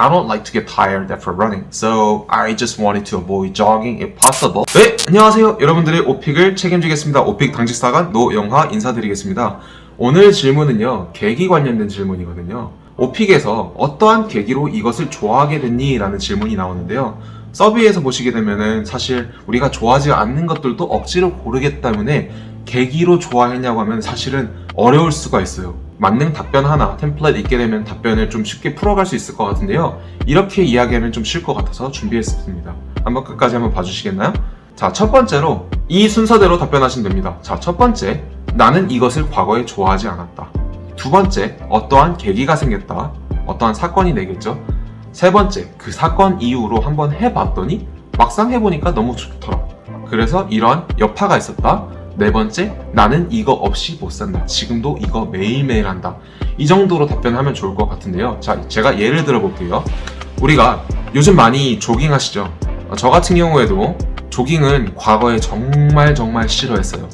I don't like to get tired after running, so I just wanted to avoid jogging if possible. 네, 안녕하세요. 여러분들의 오픽을 책임지겠습니다. 오픽 당직사관 노영화 인사드리겠습니다. 오늘 질문은요, 계기 관련된 질문이거든요. 오픽에서 어떠한 계기로 이것을 좋아하게 됐니? 라는 질문이 나오는데요. 서비에서 보시게 되면은 사실 우리가 좋아하지 않는 것들도 억지로 고르기 때문에 계기로 좋아했냐고 하면 사실은 어려울 수가 있어요. 만능 답변 하나 템플릿 있게 되면 답변을 좀 쉽게 풀어갈 수 있을 것 같은데요. 이렇게 이야기하면 좀 쉴 것 같아서 준비했습니다. 한번 끝까지 한번 봐주시겠나요? 자, 첫 번째로 이 순서대로 답변하시면 됩니다. 자, 첫 번째, 나는 이것을 과거에 좋아하지 않았다. 두 번째, 어떠한 계기가 생겼다. 어떠한 사건이 되겠죠. 세 번째, 그 사건 이후로 한번 해봤더니 막상 해보니까 너무 좋더라. 그래서 이러한 여파가 있었다. 네 번째, 나는 이거 없이 못 산다. 지금도 이거 매일매일 한다. 이 정도로 답변하면 좋을 것 같은데요. 자, 제가 예를 들어 볼게요. 우리가 요즘 많이 조깅 하시죠? 어, 저 같은 경우에도 조깅은 과거에 정말 정말 싫어했어요.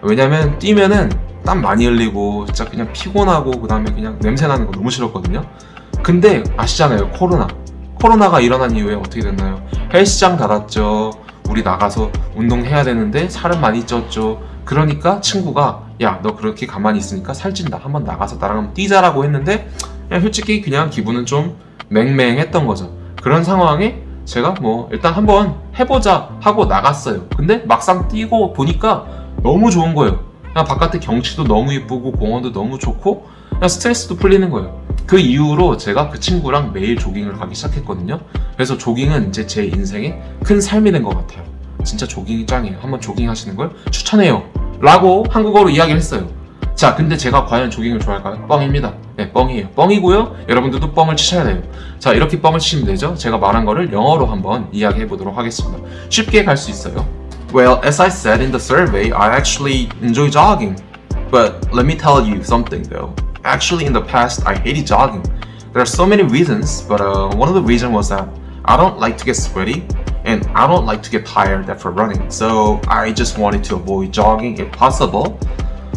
왜냐면 뛰면은 땀 많이 흘리고 진짜 그냥 피곤하고 그 다음에 그냥 냄새 나는 거 너무 싫었거든요. 근데 아시잖아요 코로나 코로나가 일어난 이후에 어떻게 됐나요? 헬스장 닫았죠. 우리 나가서 운동해야 되는데 살은 많이 쪘죠. 그러니까 친구가 야 너 그렇게 가만히 있으니까 살찐다. 한번 나가서 나랑 한번 뛰자라고 했는데 그냥 솔직히 그냥 기분은 좀 맹맹했던 거죠. 그런 상황에 제가 뭐 일단 한번 해보자 하고 나갔어요. 근데 막상 뛰고 보니까 너무 좋은 거예요. 그냥 바깥에 경치도 너무 이쁘고 공원도 너무 좋고 그냥 스트레스도 풀리는 거예요. 그 이후로 제가 그 친구랑 매일 조깅을 가기 시작했거든요. 그래서 조깅은 이제 제 인생의 큰 삶이 된 것 같아요. 진짜 조깅이 짱이에요. 한번 조깅 하시는 걸 추천해요. 라고 한국어로 이야기를 했어요. 자, 근데 제가 과연 조깅을 좋아할까요? 뻥입니다. 네, 뻥이에요. 뻥이고요. 여러분들도 뻥을 치셔야 돼요. 자, 이렇게 뻥을 치시면 되죠. 제가 말한 거를 영어로 한번 이야기해 보도록 하겠습니다. 쉽게 갈 수 있어요. Well, as I said in the survey, I actually enjoy jogging. But let me tell you something though. Actually, in the past, I hated jogging. There are so many reasons, but uh, one of the reasons was that I don't like to get sweaty and I don't like to get tired after running. So I just wanted to avoid jogging if possible.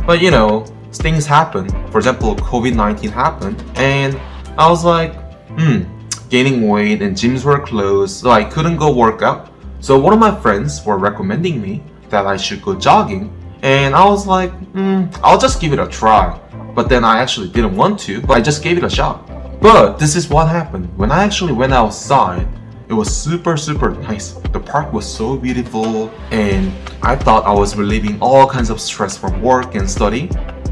But you know, things happen. For example, COVID 19 happened, and I was like, hmm, gaining weight and gyms were closed, so I couldn't go work out. So one of my friends were recommending me that I should go jogging, and I was like, hmm, I'll just give it a try. But then I actually didn't want to, but I just gave it a shot. But this is what happened. When I actually went outside, it was super, super nice. The park was so beautiful, and I thought I was relieving all kinds of stress from work and study.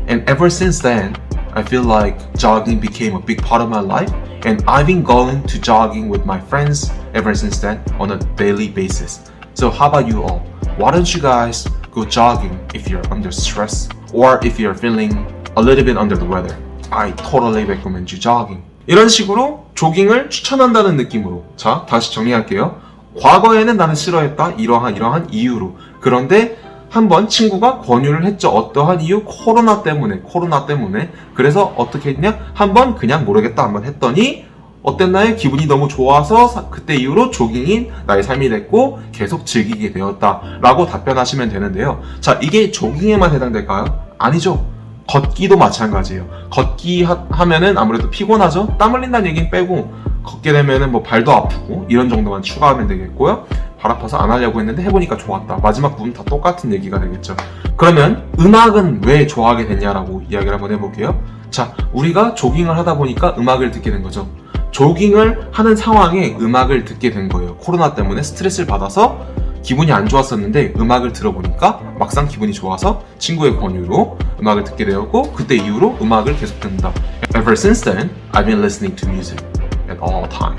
And ever since then, I feel like jogging became a big part of my life, and I've been going to jogging with my friends ever since then on a daily basis. So, how about you all? Why don't you guys go jogging if you're under stress or if you're feeling a little bit under the weather? I totally recommend you jogging. 이런 식으로 조깅을 추천한다는 느낌으로. 자 다시 정리할게요. 과거에는 나는 싫어했다 이러한 이러한 이유로. 그런데 한번 친구가 권유를 했죠. 어떠한 이유? 코로나 때문에 코로나 때문에. 그래서 어떻게 했냐? 한번 그냥 모르겠다 한번 했더니 어땠나요? 기분이 너무 좋아서 사- 그때 이후로 조깅이 나의 삶이 됐고 계속 즐기게 되었다 라고 답변하시면 되는데요 자 이게 조깅에만 해당될까요? 아니죠 걷기도 마찬가지예요. 걷기 하, 하면은 아무래도 피곤하죠? 땀 흘린다는 얘기는 빼고 걷게 되면은 뭐 발도 아프고 이런 정도만 추가하면 되겠고요. 발 아파서 안 하려고 했는데 해보니까 좋았다. 마지막 부분 다 똑같은 얘기가 되겠죠. 그러면 음악은 왜 좋아하게 됐냐라고 이야기를 한번 해볼게요. 자, 우리가 조깅을 하다 보니까 음악을 듣게 된 거죠. 조깅을 하는 상황에 음악을 듣게 된 거예요. 코로나 때문에 스트레스를 받아서 기분이 안 좋았었는데 음악을 들어보니까 막상 기분이 좋아서 친구의 권유로 음악을 듣게 되었고 그때 이후로 음악을 계속 듣는다. Ever since then, I've been listening to music at all time.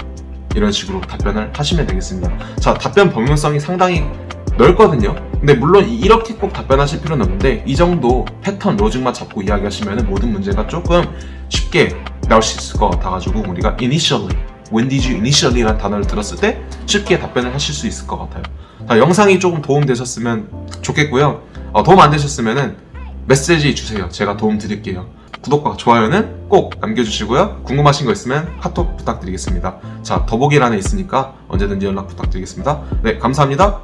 이런 식으로 답변을 하시면 되겠습니다. 자, 답변 범용성이 상당히 넓거든요. 근데 물론 이렇게 꼭 답변하실 필요는 없는데 이 정도 패턴 로직만 잡고 이야기하시면 모든 문제가 조금 쉽게 나올 수 있을 것 같아가지고 우리가 initially, when did you initially라는 단어를 들었을 때 쉽게 답변을 하실 수 있을 것 같아요. 자, 영상이 조금 도움 되셨으면 좋겠고요. 어, 도움 안 되셨으면은 메시지 주세요. 제가 도움 드릴게요. 구독과 좋아요는 꼭 남겨주시고요. 궁금하신 거 있으면 카톡 부탁드리겠습니다. 자, 더보기란에 있으니까 언제든지 연락 부탁드리겠습니다. 네, 감사합니다.